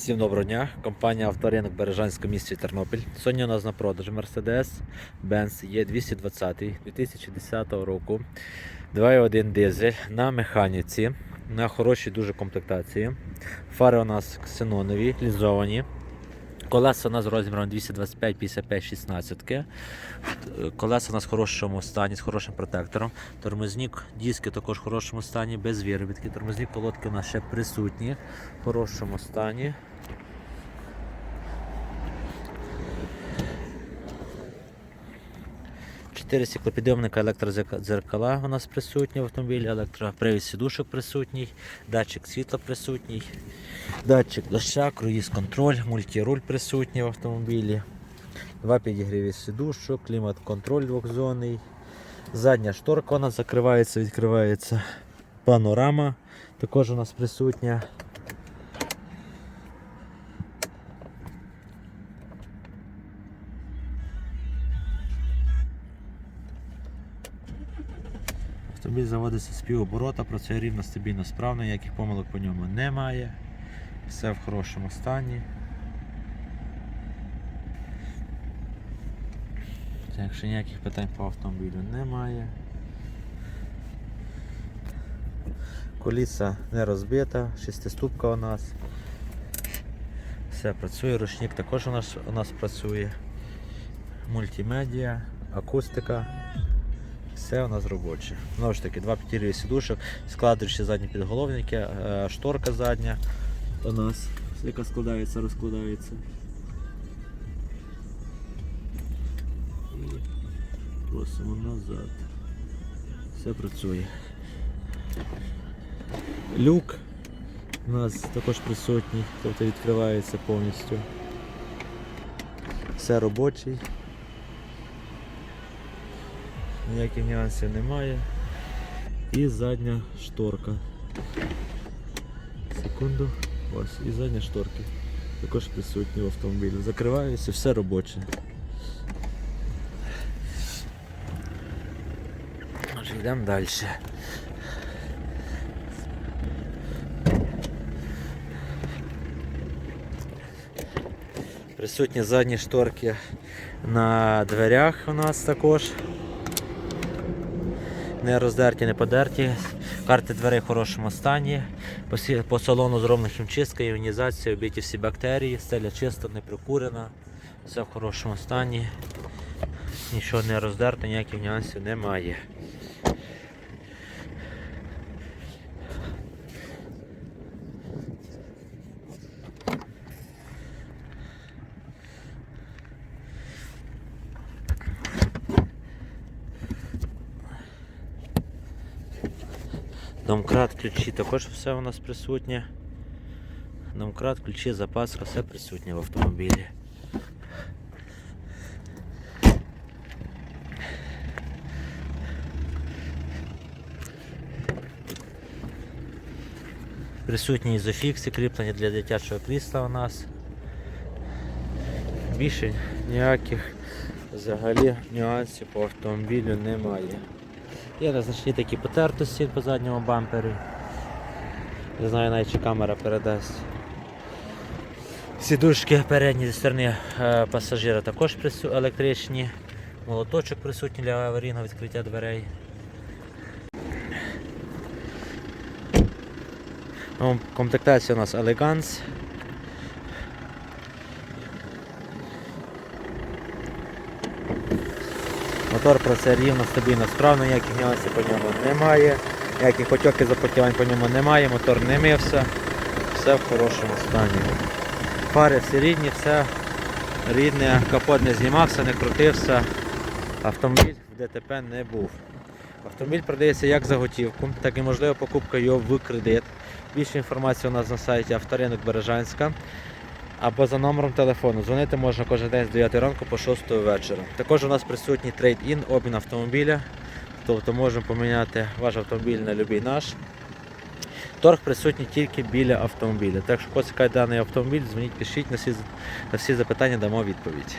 Всім доброго дня. Компанія Авторинок Бережанська місті Тернопіль. Сьогодні у нас на продажі Mercedes Benz є 220 2010 року. 2.1 дизель на механіці, на хорошій дуже комплектації. Фари у нас ксенонові, лізовані. Колеса у нас з розміром 225 55 16 Колеса у нас в хорошому стані, з хорошим протектором. Тормозник, диски також в хорошому стані, без виробітки. Тормозні колодки у нас ще присутні в хорошому стані. Чотири стеклопідйомника електродзеркала у нас присутні в автомобілі, електропривід сідушок присутній, датчик світла присутній, датчик доща, круїз контроль, мультируль присутній в автомобілі, два підігріві сідушок, клімат контроль двохзонний, задня шторка нас закривається, відкривається, панорама також у нас присутня. Автомобіль заводиться з півоборота, працює рівно, стабільно, справно, ніяких помилок по ньому немає. Все в хорошому стані. Так що ніяких питань по автомобілю немає. Коліса не розбита, шестиступка у нас. Все працює, ручник також у нас, у нас працює. Мультимедіа, акустика. Все у нас робоче. Знову ж таки, два п'ятірі сідушок, складуючі задні підголовники, е, шторка задня у нас, яка складається, розкладається. І просимо назад. Все працює. Люк у нас також присутній, тобто відкривається повністю. Все робочий. Ніяких нюансів немає. І задня шторка. Секунду. Ось, і задня шторки. Також присутні в автомобілі. Закриваюся, все робоче. Йдемо далі. Присутні задні шторки на дверях у нас також. Не роздерті, не подерті. Карти дверей в хорошому стані. По, по салону зроблена хімчистка, іонізація, обіті всі бактерії, стеля чиста, не прикурена. Все в хорошому стані. Нічого не роздерто, ніяких нюансів немає. Домкрат, ключі також все у нас присутнє. Домкрат, ключі, запаска, все присутнє в автомобілі. Присутні ізофікси, кріплення для дитячого крісла у нас. Більше ніяких взагалі нюансів по автомобілю немає. Є незначні такі потертості по задньому бампері. Не знаю навіть чи камера передасть. Сідушки передні зі сторони е, пасажира також електричні. Молоточок присутній для аварійного відкриття дверей. Ну, Комплектація у нас Elegance. Мотор працює рівно, стабільно, справно, ніяких нюансів по ньому немає, ніяких потьоків запотівань по ньому немає, мотор не мився, все в хорошому стані. Фари всі рідні, все рідне, капот не знімався, не крутився, автомобіль в ДТП не був. Автомобіль продається як за готівку, так і можлива покупка його в кредит. Більше інформації у нас на сайті Авторинок Бережанська або за номером телефону. Дзвонити можна кожен день з 9 ранку по 6 вечора. Також у нас присутній трейд-ін, обмін автомобіля. Тобто можемо поміняти ваш автомобіль на будь-який наш. Торг присутній тільки біля автомобіля. Так що, поцікає даний автомобіль, дзвоніть, пишіть на всі, на всі запитання дамо відповідь.